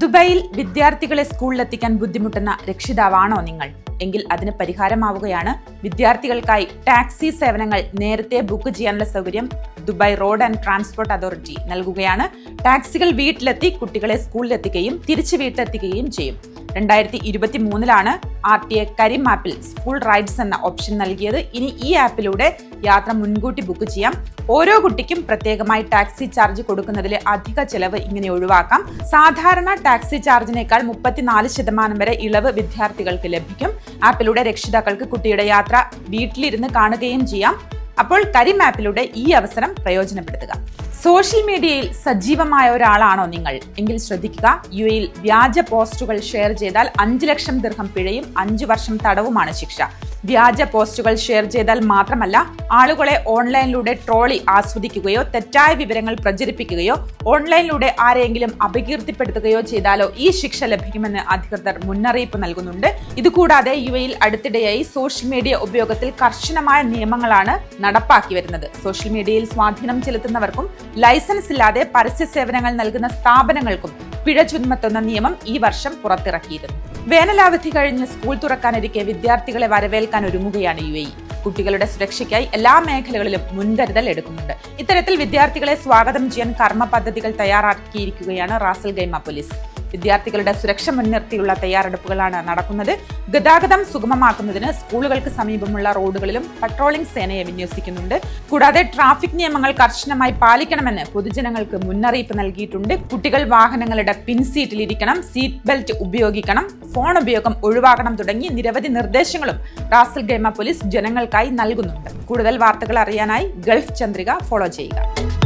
ദുബായിൽ വിദ്യാർത്ഥികളെ സ്കൂളിലെത്തിക്കാൻ ബുദ്ധിമുട്ടുന്ന രക്ഷിതാവാണോ നിങ്ങൾ? എങ്കിൽ അതിന് പരിഹാരമാവുകയാണ് വിദ്യാർത്ഥികൾക്കായി ടാക്സി സേവനങ്ങൾ നേരത്തെ ബുക്ക് ചെയ്യാനുള്ള സൗകര്യം Dubai road and transport authority നൽകുകയാണ്. ടാക്സികൾ വീട്ടിലെത്തി കുട്ടികളെ സ്കൂളിലെത്തിക്കുകയും തിരിച്ചു വീട്ടിലെത്തിക്കുകയും ചെയ്യും. രണ്ടായിരത്തി ഇരുപത്തി മൂന്നിലാണ് ആർ ടി എ കരിം ആപ്പിൽ സ്കൂൾ റൈഡ്സ് എന്ന ഓപ്ഷൻ നൽകിയത്. ഇനി ഈ ആപ്പിലൂടെ യാത്ര മുൻകൂട്ടി ബുക്ക് ചെയ്യാം. ഓരോ കുട്ടിക്കും പ്രത്യേകമായി ടാക്സി ചാർജ് കൊടുക്കുന്നതിലെ അധിക ചെലവ് ഇങ്ങനെ ഒഴിവാക്കാം. സാധാരണ ടാക്സി ചാർജിനേക്കാൾ മുപ്പത്തിനാല് ശതമാനം വരെ ഇളവ് വിദ്യാർത്ഥികൾക്ക് ലഭിക്കും. ആപ്പിലൂടെ രക്ഷിതാക്കൾക്ക് കുട്ടിയുടെ യാത്ര വീട്ടിലിരുന്ന് കാണുകയും ചെയ്യാം. അപ്പോൾ കരിം ആപ്പിലൂടെ ഈ അവസരം പ്രയോജനപ്പെടുത്തുക. സോഷ്യൽ മീഡിയയിൽ സജീവമായ ഒരാളാണോ നിങ്ങൾ? എങ്കിൽ ശ്രദ്ധിക്കുക യു എയിൽ വ്യാജ പോസ്റ്റുകൾ ഷെയർ ചെയ്താൽ അഞ്ച് ലക്ഷം ദീർഘം പിഴയും അഞ്ചു വർഷം തടവുമാണ് ശിക്ഷ. വ്യാജ പോസ്റ്റുകൾ ഷെയർ ചെയ്താൽ മാത്രമല്ല ആളുകളെ ഓൺലൈനിലൂടെ ട്രോളി ആസ്വദിക്കുകയോ തെറ്റായ വിവരങ്ങൾ പ്രചരിപ്പിക്കുകയോ ഓൺലൈനിലൂടെ ആരെയെങ്കിലും അപകീർത്തിപ്പെടുത്തുകയോ ചെയ്താലോ ഈ ശിക്ഷ ലഭിക്കുമെന്ന് അധികൃതർ മുന്നറിയിപ്പ് നൽകുന്നുണ്ട്. ഇതുകൂടാതെ യു എയിൽ അടുത്തിടെയായി സോഷ്യൽ മീഡിയ ഉപയോഗത്തിൽ കർശനമായ നിയമങ്ങളാണ് നടപ്പാക്കി വരുന്നത്. സോഷ്യൽ മീഡിയയിൽ സ്വാധീനം ചെലുത്തുന്നവർക്കും ലൈസൻസ് ഇല്ലാതെ പരസ്യ സേവനങ്ങൾ നൽകുന്ന സ്ഥാപനങ്ങൾക്കും പിഴ ചുമത്തുന്ന നിയമം ഈ വർഷം പുറത്തിറക്കിയിരുന്നു. വേനലാവധി കഴിഞ്ഞ് സ്കൂൾ തുറക്കാനിരിക്കെ വിദ്യാർത്ഥികളെ വരവേൽക്കാൻ ഒരുങ്ങുകയാണ് യു എ കുട്ടികളുടെ സുരക്ഷയ്ക്കായി എല്ലാ മേഖലകളിലും മുൻകരുതൽ എടുക്കുന്നുണ്ട്. ഇത്തരത്തിൽ വിദ്യാർത്ഥികളെ സ്വാഗതം ചെയ്യാൻ കർമ്മ പദ്ധതികൾ തയ്യാറാക്കിയിരിക്കുകയാണ് റാസൽ ഗൈമ പോലീസ്. വിദ്യാർത്ഥികളുടെ സുരക്ഷ മുൻനിർത്തിയുള്ള തയ്യാറെടുപ്പുകളാണ് നടക്കുന്നത്. ഗതാഗതം സുഗമമാക്കുന്നതിന് സ്കൂളുകൾക്ക് സമീപമുള്ള റോഡുകളിലും പട്രോളിംഗ് സേനയെ വിന്യസിക്കുന്നുണ്ട്. കൂടാതെ ട്രാഫിക് നിയമങ്ങൾ കർശനമായി പാലിക്കണമെന്ന് പൊതുജനങ്ങൾക്ക് മുന്നറിയിപ്പ് നൽകിയിട്ടുണ്ട്. കുട്ടികൾ വാഹനങ്ങളുടെ പിൻസീറ്റിൽ ഇരിക്കണം സീറ്റ് ബെൽറ്റ് ഉപയോഗിക്കണം ഫോൺ ഉപയോഗം ഒഴിവാക്കണം തുടങ്ങി നിരവധി നിർദ്ദേശങ്ങളും റാസൽ ഗൈമ പോലീസ് ജനങ്ങൾക്കായി നൽകുന്നുണ്ട്. കൂടുതൽ വാർത്തകൾ അറിയാനായി ഗൾഫ് ചന്ദ്രിക ഫോളോ ചെയ്യുക.